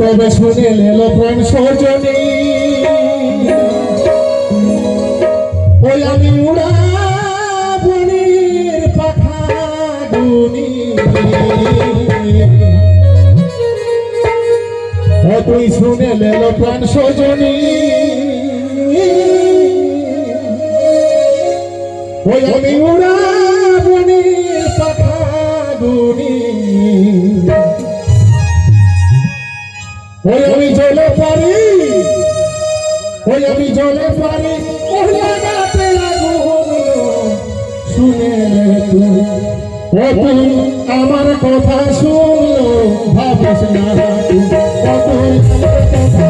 তবে শুনে এলো প্রেম সজনী ওই আমি উড়া পাখা তুই শুনে এলো ওই আমি উড়া ওই আমি জলে পারি ওই আমি জলে পারি আমার কথা শুনলো। ভাবিস না তুই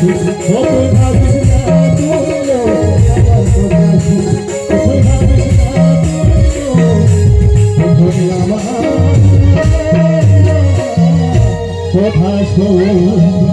What has to